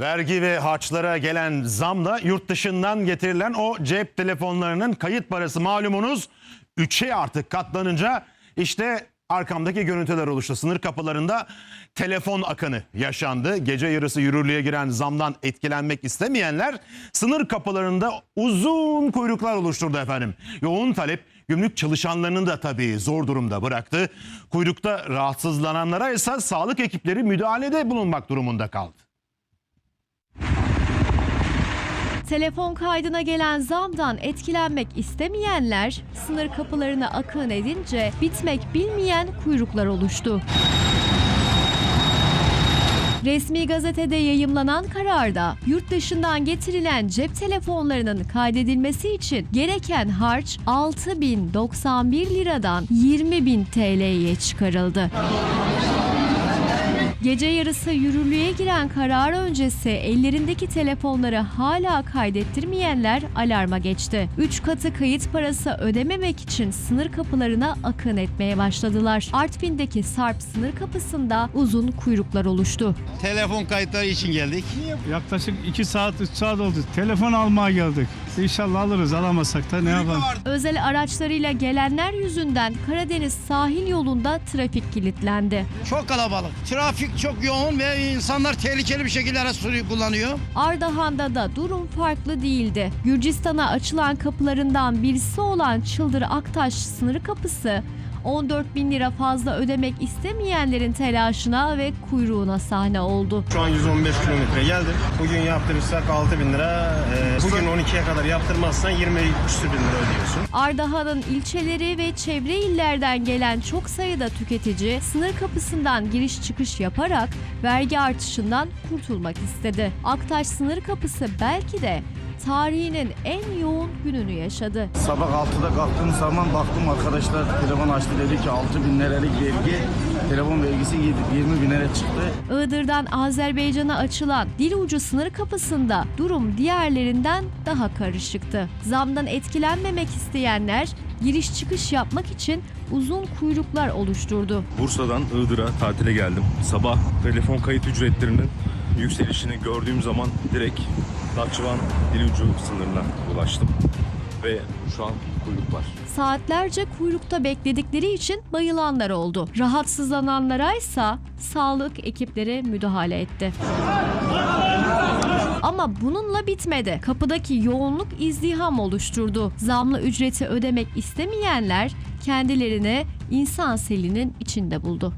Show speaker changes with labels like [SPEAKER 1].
[SPEAKER 1] Vergi ve harçlara gelen zamla yurt dışından getirilen o cep telefonlarının kayıt parası malumunuz 3'e artık katlanınca işte arkamdaki görüntüler oluştu. Sınır kapılarında telefon akını yaşandı. Gece yarısı yürürlüğe giren zamdan etkilenmek istemeyenler sınır kapılarında uzun kuyruklar oluşturdu efendim. Yoğun talep gümrük çalışanlarını da tabii zor durumda bıraktı. Kuyrukta rahatsızlananlara ise sağlık ekipleri müdahalede bulunmak durumunda kaldı.
[SPEAKER 2] Telefon kaydına gelen zamdan etkilenmek istemeyenler sınır kapılarına akın edince bitmek bilmeyen kuyruklar oluştu. Resmi gazetede yayımlanan kararda yurt dışından getirilen cep telefonlarının kaydedilmesi için gereken harç 6091 liradan 20.000 TL'ye çıkarıldı. Gece yarısı yürürlüğe giren karar öncesi ellerindeki telefonları hala kaydettirmeyenler alarma geçti. 3 katı kayıt parası ödememek için sınır kapılarına akın etmeye başladılar. Artvin'deki Sarp sınır kapısında uzun kuyruklar oluştu.
[SPEAKER 3] Telefon kayıtları için geldik.
[SPEAKER 4] Yaklaşık 2 saat 3 saat oldu. Telefon almaya geldik. İnşallah alırız. Alamazsak da ne yapalım?
[SPEAKER 2] Özel araçlarıyla gelenler yüzünden Karadeniz sahil yolunda trafik kilitlendi.
[SPEAKER 3] Çok kalabalık. Trafik çok yoğun ve insanlar tehlikeli bir şekilde araç sürüyor- kullanıyor.
[SPEAKER 2] Ardahan'da da durum farklı değildi. Gürcistan'a açılan kapılarından birisi olan Çıldır Aktaş sınır kapısı 14 bin lira fazla ödemek istemeyenlerin telaşına ve kuyruğuna sahne oldu.
[SPEAKER 5] Şu an 115 kilometre geldim. Bugün yaptırırsak 6 bin lira. Ee, bugün 12'ye kadar yaptırmazsan 20 küsür bin lira ödüyorsun.
[SPEAKER 2] Ardahan'ın ilçeleri ve çevre illerden gelen çok sayıda tüketici sınır kapısından giriş çıkış yaparak vergi artışından kurtulmak istedi. Aktaş sınır kapısı belki de tarihinin en yoğun gününü yaşadı.
[SPEAKER 6] Sabah 6'da kalktığım zaman baktım arkadaşlar telefon açtı dedi ki 6 bin liralık vergi telefon vergisi 20 bin lira çıktı.
[SPEAKER 2] Iğdır'dan Azerbaycan'a açılan dil ucu sınır kapısında durum diğerlerinden daha karışıktı. Zamdan etkilenmemek isteyenler giriş çıkış yapmak için uzun kuyruklar oluşturdu.
[SPEAKER 7] Bursa'dan Iğdır'a tatile geldim. Sabah telefon kayıt ücretlerinin yükselişini gördüğüm zaman direkt Nahçıvan Dilucu sınırına ulaştım. Ve şu an kuyruk var.
[SPEAKER 2] Saatlerce kuyrukta bekledikleri için bayılanlar oldu. Rahatsızlananlara ise sağlık ekipleri müdahale etti. Ama bununla bitmedi. Kapıdaki yoğunluk izdiham oluşturdu. Zamlı ücreti ödemek istemeyenler kendilerini insan selinin içinde buldu.